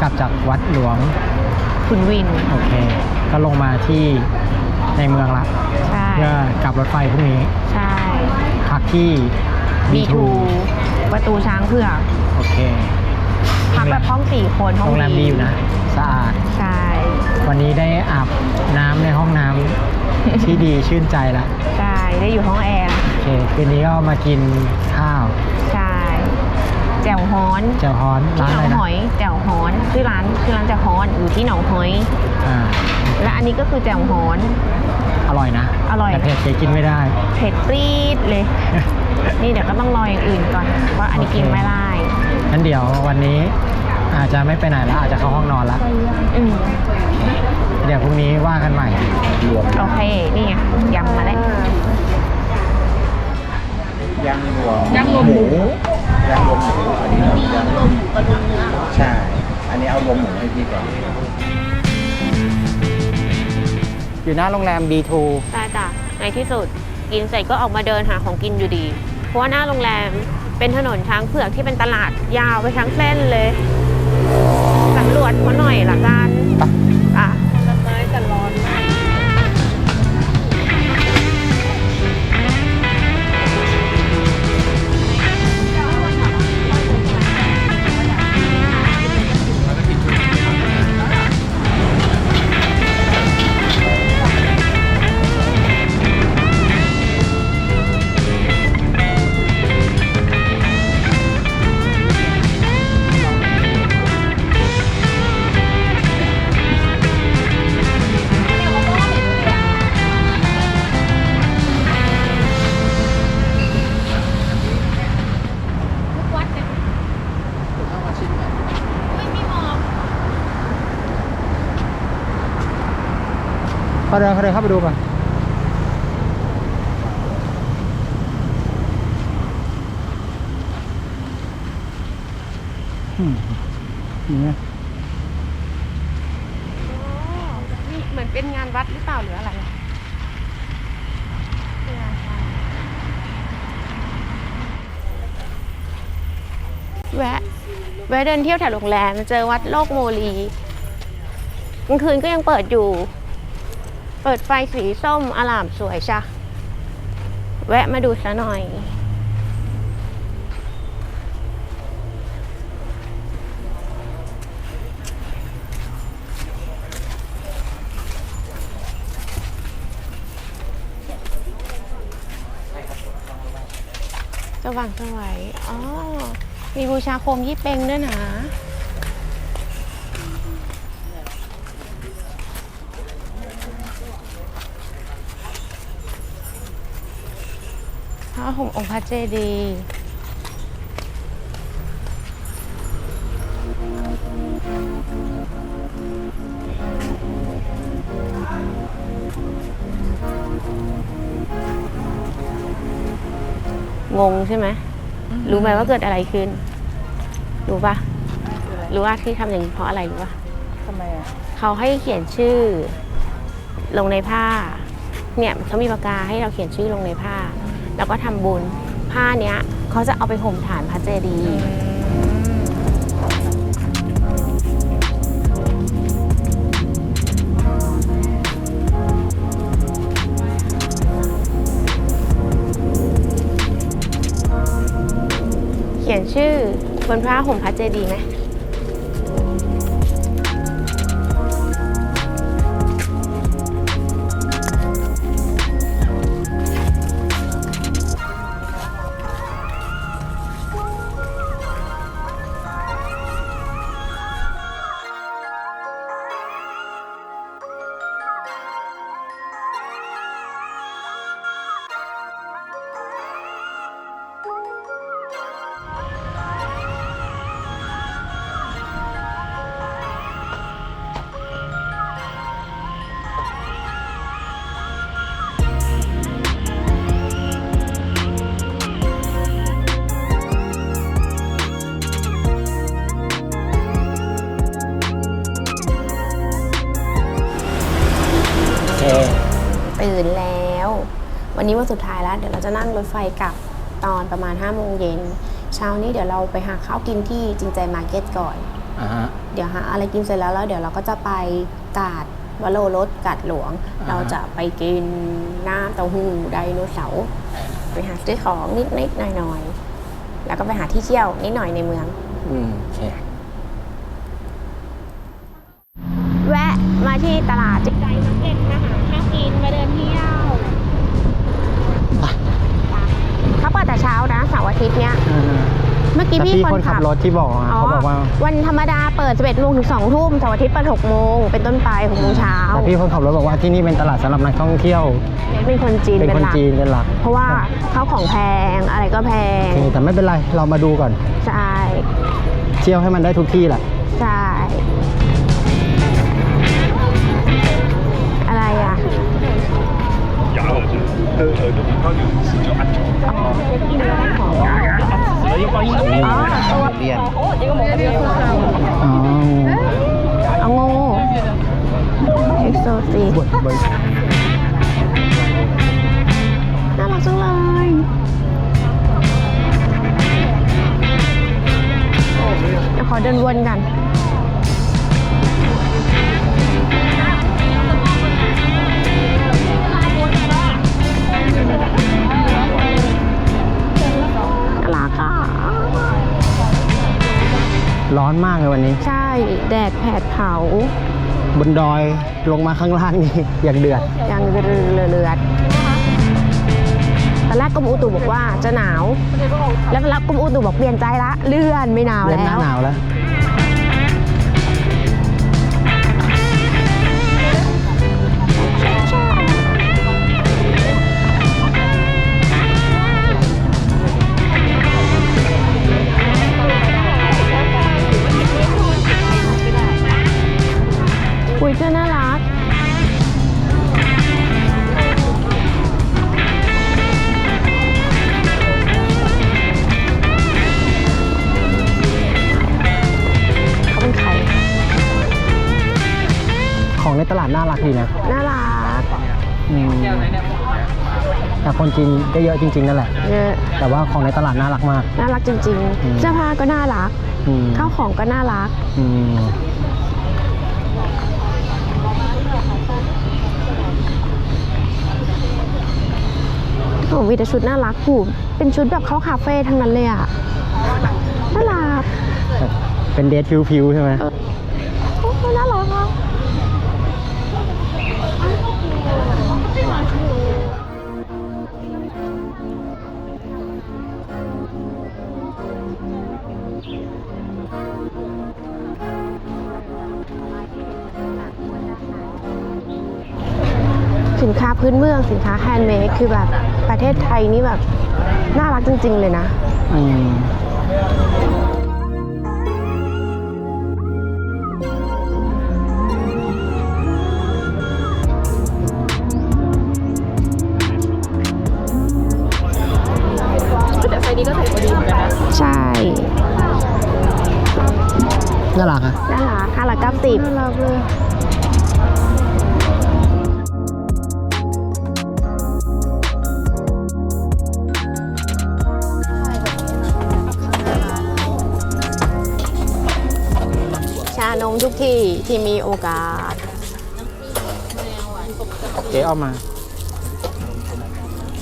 กี้กลับจากวัดหลวงขุนวิน โอเค ก็ลงมาที่ในเมืองละใช่ เพื่อกลับรถไฟพรุ่งนี้ ใช่พักที่ B2 ประตูช้างเผือกโอเคพักแบบห้องสี่คนห้องโรงแรมดีอยู่นะ สะอาด ใช่ วันนี้ได้อาบน้ำในห้องน้ำที่ดีชื่นใจละ ใช่ ได้อยู่ห้องแอร์ โอเค คืนนี้ก็มากินข้าวใช่แจ่วฮ้ อนเจ้าฮ้อนที่ร้านหนอะอไรงนะหอยแจ่วฮ้อนชื่อร้านชื่อร้านแจ่วฮ้อนอยู่ที่หนองหอย อ่าและอันนี้ก็คือแจ่วฮ้อน อร่อยนะอร่อย แต่เผ็ดเจ๊กินไม่ได้ เผ็ดปรี๊ดเลย นี่เดี๋ยวก็ต้องรออย่างอื่นก่อนว่าอันนี้กินไม่ได้งั้นเดี๋ยววันนี้อาจจะไม่ไปไหนแล้วอาจจะเข้าห้องนอนละอืมเดี๋ยวพรุ่งนี้ว่ากันใหม่รวมโอเคนี่ไงยำมาแล้วย่างรวมย่างรวมหมู ย่างรวมหมูอันนี้เราย่างรวมกระดูกเนื้อใช่ อันนี้เอารวมหมูให้พี่ก่อนอยู่หน้าโรงแรม B2 ได้จ้ะในที่สุดกินเสร็จก็ออกมาเดินหาของกินอยู่ดี เพราะว่าหน้าโรงแรมเป็นถนนช้างเผือกที่เป็นตลาดยาวไปทั้งเส้นเลยสำรวจเขาหน่อยละกันอะ เขาเดินเขาเดินเข้าไปดูก่อนอืมอย่างเงี้ยนี่เหมือนเป็นงานวัดหรือเปล่าหรืออะไรแวะแวะเดินเที่ยวแถวโรงแรมเจอวัดโลกโมลีกลางคืนก็ยังเปิดอยู่ เปิดไฟสีส้มอลามสวยชะแวะมาดูซะหน่อย สว่างสวยอ๋อ มีบูชาโคมยี่เปงด้วยนะ พระ ห่มองค์พระเจดีย์งงใช่ไหม รู้ไหมว่าเกิดอะไรขึ้น รู้ปะรู้ว่าที่ทำอย่างนี้เพราะอะไรรู้ปะทำไมอะเขาให้เขียนชื่อ ลงในผ้า เนี่ยเขามีปากกาให้เราเขียนชื่อลงในผ้า แล้วก็ทำบุญ ผ้าเนี้ยเขาจะเอาไปห่มฐานพระเจดีย์เขียนชื่อบนผ้าห่มพระเจดีย์ไหม เค ตื่นแล้ว วันนี้วันสุดท้ายแล้ว เดี๋ยวเราจะนั่งรถไฟกลับตอนประมาณ5โมงเย็นเช้านี้เดี๋ยวเราไปหาข้าวกินที่จริงใจมาร์เก็ตก่อน อ่าฮะ เดี๋ยวหาอะไรกินเสร็จแล้วแล้วเดี๋ยวเราก็จะไปกาดวโรรสกาดหลวง อ่าฮะ เราจะไปกินน้ำเต้าหู้ไดโนเสาร์ไปหาซื้อของนิดนิดๆหน่อยหน่อยๆแล้วก็ไปหาที่เที่ยวนิดหน่อยในเมือง อืมโอเค แวะมาที่ตลาดจิตใจมาร์เก็ตมาหาข้าวกินมาเดินเที่ยวไปเขาเปิดแต่เช้านะเสาร์อาทิตย์เนี้ยอ่าเมื่อกี้แต่พี่พี่คคนนขัขับบรถที่บอกอะเขาบอกว่า วันธรรมดาเปิด 11โมงถึง2ทุ่มเสาร์อาทิตย์เปิด6โมงเป็นต้นไป6โมงเช้าแต่พี่คนขับรถบอกว่าที่นี่เป็นตลาดสำหรับนักท่องเที่ยว เป็นคนจีนเป็นเป็นคนหลักจีนเป็นหลัก เพราะว่าข้าวของแพงอะไรก็แพโองเคแต่ไม่เป็นไรเรามาดูก่อนใช่เที่ยวให้มันได้ทุกที่แหละใช่ เรียนอ๋อเอางูเอ็กโซซีบดบดน่ารักจังเลยเดี๋ยวขอเดินวนกัน อนมากเลยวันนี้ ใช่ แดดแผดเผา บนดอยลงมาข้างล่างนี่ อย่างเดือด ยังเรือเรือเลือดตอนแรกกรมอุตุบอกว่าจะหนาว แล้วแล้วกรมอุตุบอกเปลี่ยนใจละ เลื่อนไม่หนาวเริ่มหแล้น้าวหนาวแล้ว อุ้ยเจ้าน่ารัก เขาเป็นใคร ของในตลาดน่ารักดีนะน่ารักอืมแต่คนจีนก็เยอะจริง ๆ นั่นแหละ เยอะแต่ว่าของในตลาดน่ารักมาก น่ารักจริงอืมๆเสื้อผ้าก็น่ารัก อืมข้าวของก็น่ารัก อืม โอ้มีแต่ชุดน่ารักผูเป็นชุดแบบเข้าคาเฟ่ทั้งนั้นเลยอะ น่ารัก เป็นเดทฟิวฟิวใช่ไหมเออโอ้น่ารักอะ สินค้าพื้นเมืองสินค้าแฮนด์เมดคือแบบประเทศไทยนี่แบบ น่ารักจริง ๆ เลยนะอืมใช่น่ารักอะน่ารักห้าร้อยเก้าสิบน่ารักเลย ทุกที่ที่มีโอกาส เจ๊เอามา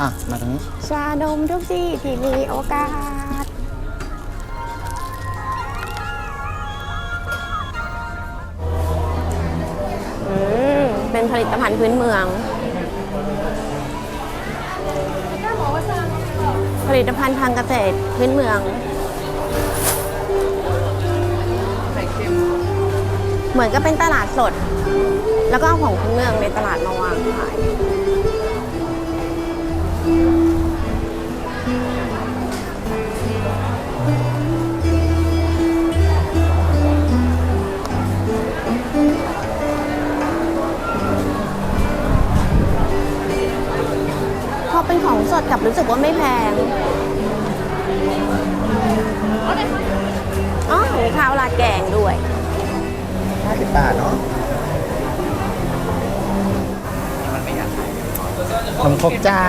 อะ มาตรงนี้ ชานมทุกที่ที่มีโอกาส อืม เป็นผลิตภัณฑ์พื้นเมือง ผลิตภัณฑ์ทางเกษตรพื้นเมือง เหมือนกับเป็นตลาดสด แล้วก็เอาของพื้นเมืองในตลาดมาวางขายพอเป็นของสดกับรู้สึกว่าไม่แพงอ๋อมีข้าวราดแกงด้วยาทเนาะมันไม่อยากขายขนมครกจ้า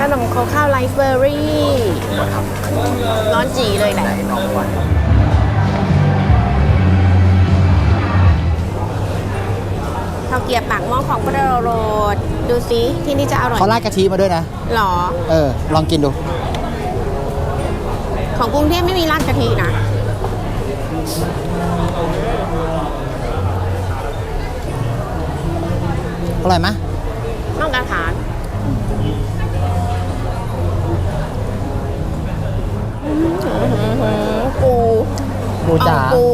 ขนมโคกข้าวไรซ์เบอร์รี่ร้อนจีเลยแหละข้าวเกรียบปากหม้อของพระโรดดูสิที่นี่จะอร่อยเขาราดกะทิมาด้วยนะ หรอ เออ ลองกินดู ของกรุงเทพไม่มีราดกะทินะ อร่อยไหมนอกจากทานปูปูจ๋าอ่องปู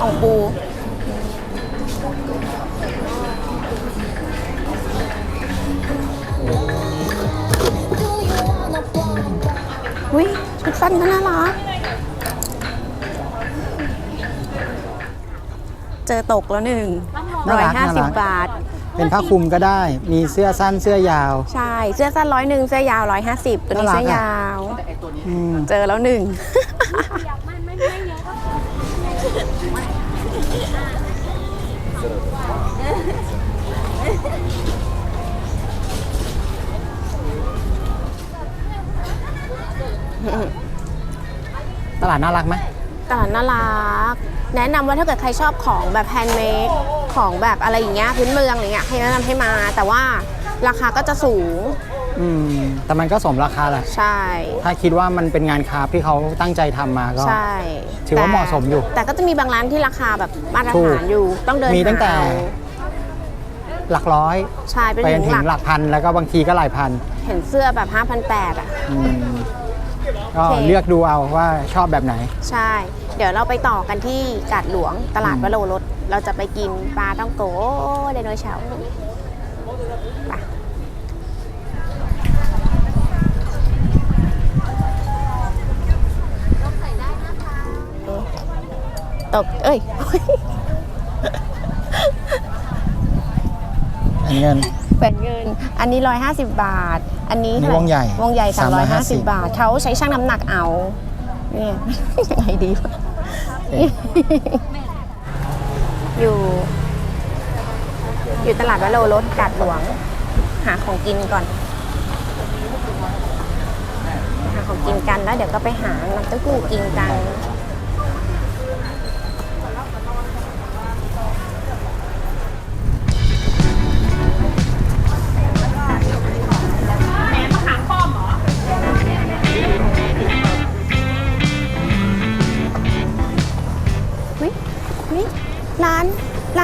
อ่องปูอุ้ยชุดสั้นก็น่ารัก เจอตกแล้วหนึ่งน่าร้อยรักห้าน่าสิบรักบาท เป็นผ้าคลุมก็ได้ มีเสื้อสั้นเสื้อยาว ใช่ เสื้อสั้นร้อยหนึ่งเสื้อยาวร้อยห้าสิบตัวนี้น่ารักเสื้อยอะาว อืมเจอแล้วหนึ่ง ตลาดน่ารักไหมตลาดน่ารัก แนะนำว่าถ้าเกิดใครชอบของแบบแฮนด์เมดของแบบอะไรอย่างเงี้ยพื้นเมืองอะไรเงี้ยให้แนะนำให้มา แต่ว่าราคาก็จะสูง อืม แต่มันก็สมราคาแหละ ใช่ ถ้าคิดว่ามันเป็นงานคราฟต์ที่เขาตั้งใจทำมาก็ ใช่ ถือว่าเหมาะสมอยู่ แต่ก็จะมีบางร้านที่ราคาแบบมาตรถูฐากนอยู่ ต้องเดินมีตั้งแต่หาเอาหลักร้อย ใช่เป็นไปจถึนงถึหลังกหลักพัน แล้วก็บางทีก็หลายพัน เห็นเสื้อแบบ5,800อะอืมก็โอเคเลือกดูเอาว่าชอบแบบไหน ใช่ เดี๋ยวเราไปต่อกันที่กาดหลวงตลาดอืมวโรรสเราจะไปกินปลาต้องโกไดโนเสาร์ไปตก เอ้ย อันเงินเป็นเงิน อันนี้ 150 บาท อันนี้อันนี้เท่าไร่วงใหญ่วงใหญ่350 350 บาท เขาใช้ช่างน้ำหนักเอา เนี่ยยังไงดีวะเอยู่ อยู่ตลาดวโรรถกาดหลวง หาของกินก่อน หาของกินกันแล้วเดี๋ยวก็ไปหาน้ำเต้าหู้กินกัน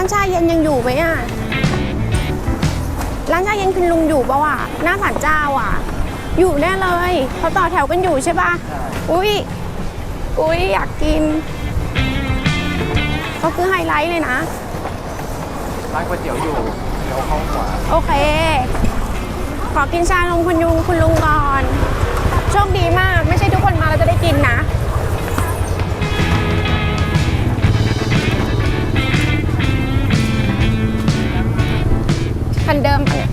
านชาเย็นยังอยู่ไหมอะ ร้านชาเย็นคุณลุงอยู่ปะวะหน้าศาลเจ้าอะ อยู่แน่เลยเขาต่อแถวกันอยู่ใช่ปะอุ้ยอุ้ยอยากกินเขาคือไฮไลท์เลยนะ ร้านก๋วยเตี๋ยวอยู่เดี๋ยวเข้าขวาโอเค ขอกินชานมคุณยุงคุณลุงก่อน โชคดีมาก ไม่ใช่ทุกคนมาเราจะได้กินนะ คันเดิมปะเนี่ย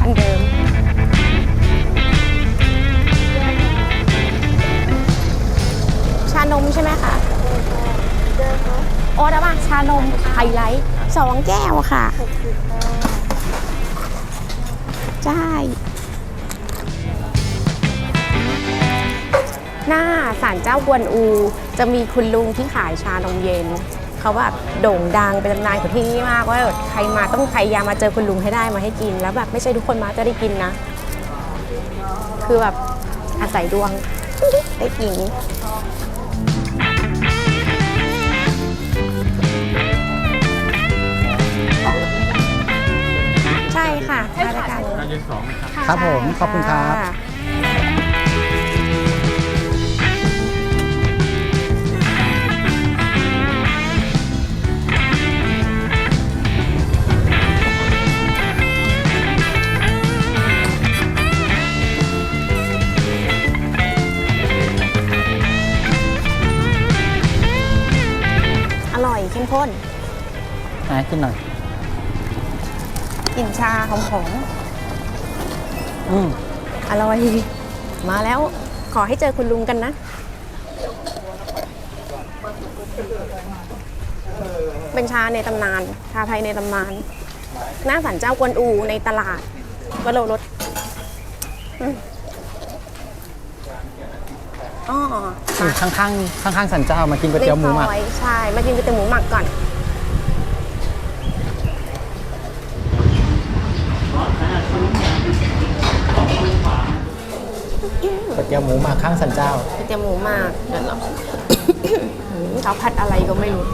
คันเดิม ชานมใช่ไหมคะโอ้แล้วป่ะชานมไฮไลท์สองแก้วค่ะใช่ หน้าศาลเจ้ากวนอู จะมีคุณลุงที่ขายชานมเย็น เขาแบบโด่งดังเป็นตำนานของที่นี่มากว่าใครมาต้องพยายามมาเจอคุณลุงให้ได้มาให้กิน แล้วแบบไม่ใช่ทุกคนมาจะได้กินนะ คือแบบอาศัยดวงได้กินใช่ค่ะมาด้วยกันครับผมขอบคุณครับ ไหนกินหน่อยกลิ่นชาหอมอืมๆอร่อย มาแล้วขอให้เจอคุณลุงกันนะ เป็นชาในตำนาน ชาไทยในตำนาน หน้าสันเจ้ากวนอูในตลาดวโรรสอืมอ๋ออยู่ข้างๆข้างๆสันเจ้ามากินก๋วยเตี๋ยวหมูหมักในซอยใช่ มากินก๋วยเตี๋ยวหมูหมักก่อน ก๋วยเตี๋ยวหมูหมักข้างสันเจ้าก๋วยเตี๋ยวหมูหมักเดี๋ยวเรา เขาผัดอะไรก็ไม่รู้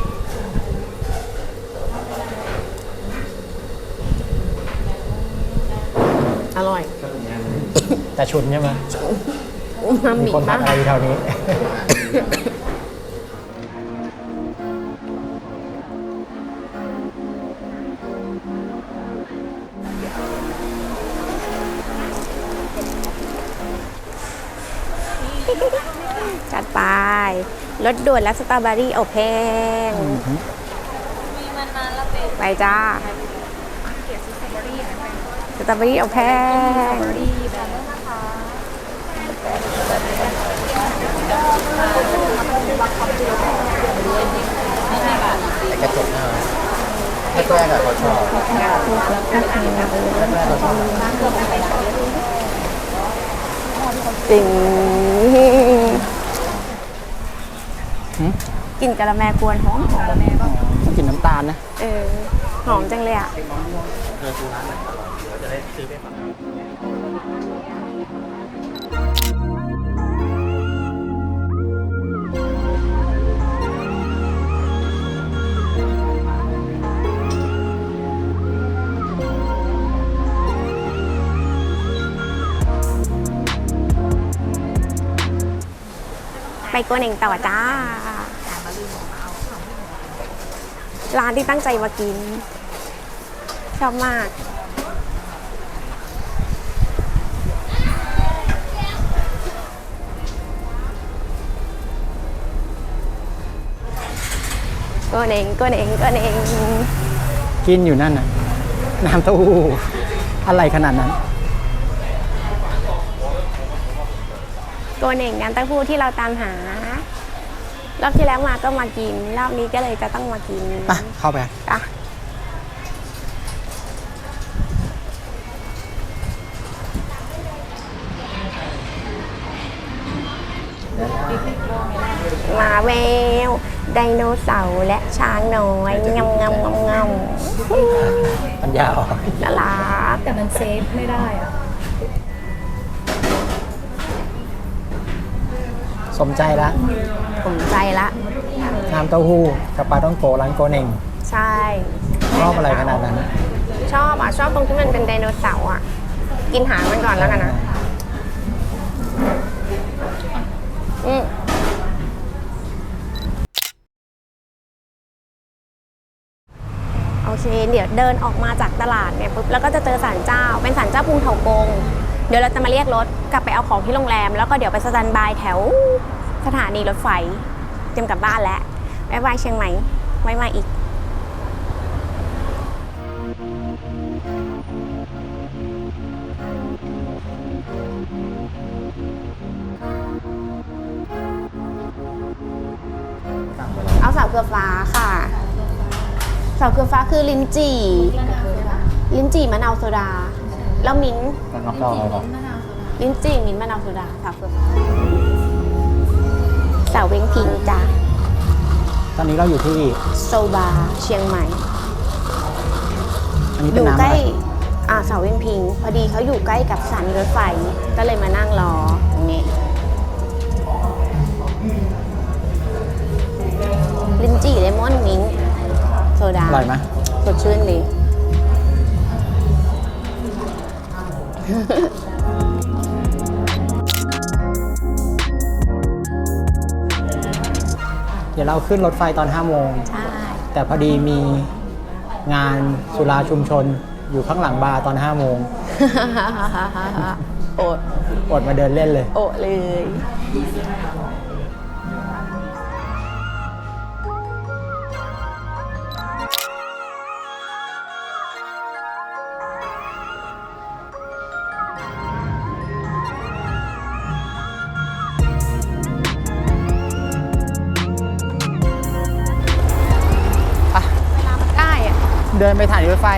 อร่อย แต่ชุนใช่ไหมอูมามีมิคนพัมาอะไรอยู่แถวนี้ รสด่วนและสตรอเบอรี่อบแห้งไปจ้าสตรอเบอรี่อบแห้งกระจกหน้าแรกๆอะเขาชอบแรกๆเขาชอบจริง หืม กลิ่นกะละแมกวนหอมหอมต้องกินน้ำตาลนะ เออ หอมจังเลยอะไปกัวเหน่งต่อจ้า ร้านที่ตั้งใจมากิน ชอบมากกัวเหน่งกัวเหน่งกัวเหน่งกินอยู่นั่นน่ะ น้ำเต้าหู้อะไรขนาดนั้นกัวเหน่งน้ำเต้าหู้ที่เราตามหา รอบที่แล้วมาก็มากิน รอบนี้ก็เลยจะต้องมากินไปเข้าไปอะหมาแวว ไดโนเสาร์และช้างน้อยงำงำงำงปัญญาอ่อนำน่ารัก แต่มันเซฟไม่ได้อะ สมใจละผมใจละ น้ำเต้าหู้กับปลาต้องโกร้านโกเน่งใช่ ชอบอะไรขนาดนั้นชอบอะ ชอบตรงที่มันเป็นไดโนเสาร์อะ กินหางมันก่อนแล้วกันนะอืมโอเค เดี๋ยวเดินออกมาจากตลาดเนี่ยปุ๊บแล้วก็จะเจอศาลเจ้า เป็นศาลเจ้าพุงเถากงเดี๋ยวเราจะมาเรียกรถกลับไปเอาของที่โรงแรม แล้วก็เดี๋ยวไปสแตนบายแถวสถานีรถไฟเตรียมกลับบ้านแล้วบ๊ายบายเชียงใหม่ไว้มาอีกเอาสาวเกลือฟ้าค่ะ สาวเกลือฟ้าคือลิ้นจี่ ลิ้นจี่มะนาวโซดา แล้วมิ้น น้องเราเหรอลิ้นจี่มิ้นท์มะนาวโซดาสาวเกลือฟ้าสาวเวงพิงจ้ะตอนนี้เราอยู่ที่ โซบาเชียงใหม่ อันนี้อเป็นยู่น้ำใกอะล้ไรอ่าเสาเวียงพิง พอดีเขาอยู่ใกล้กับสถานีรถไฟ ก็เลยมานั่งรอตรงนี้ ลิ้นจี่เลมอนมิ้นท์โซดา อร่อยไหมสดชื่นดี เดี๋ยวเราขึ้นรถไฟตอน 5 โมง ใช่ แต่พอดีมีงานสุราชุมชนอยู่ข้างหลังบาร์ตอน 5 โมง โอดอดมาเดินเล่นเลย โอดเลย ไปถ่ายรถไฟ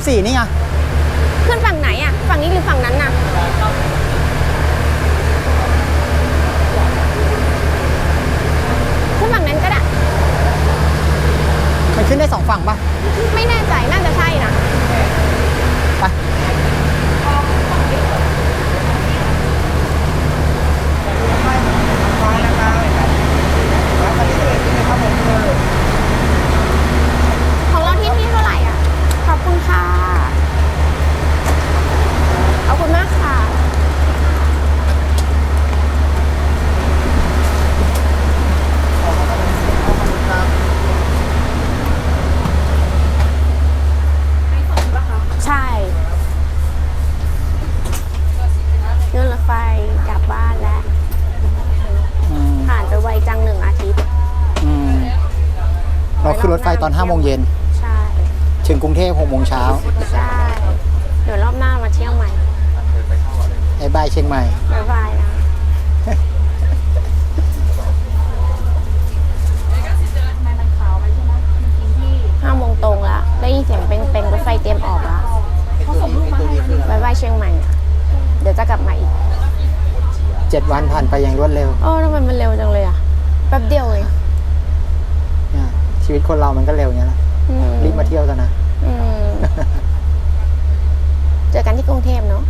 24 นี่ไง ถึงกรุงเทพ6โมงเช้าใช่เดี๋ยวรอบหน้ามาเที่ยวใหม่ไอ้บายเชียงใหม่ บ๊ายบายนะ ห้าโมงตรงแล้วได้ยินเสียงเป็นเป็นรถไฟเตรียมออกแล้วบ๊ายบายเชียงใหม่อะเดี๋ยวจะกลับมาอีก7วันผ่านไปอย่างรวดเร็วโอ้ทำไมมันเร็วจังเลยอะแป๊บเดียวเองเนี่ยชีวิตคนเรามันก็เร็วอย่างนี้ยแหละอืรีบมาเที่ยวกันนะ ừ. rồi cảnh cái con thêm nữa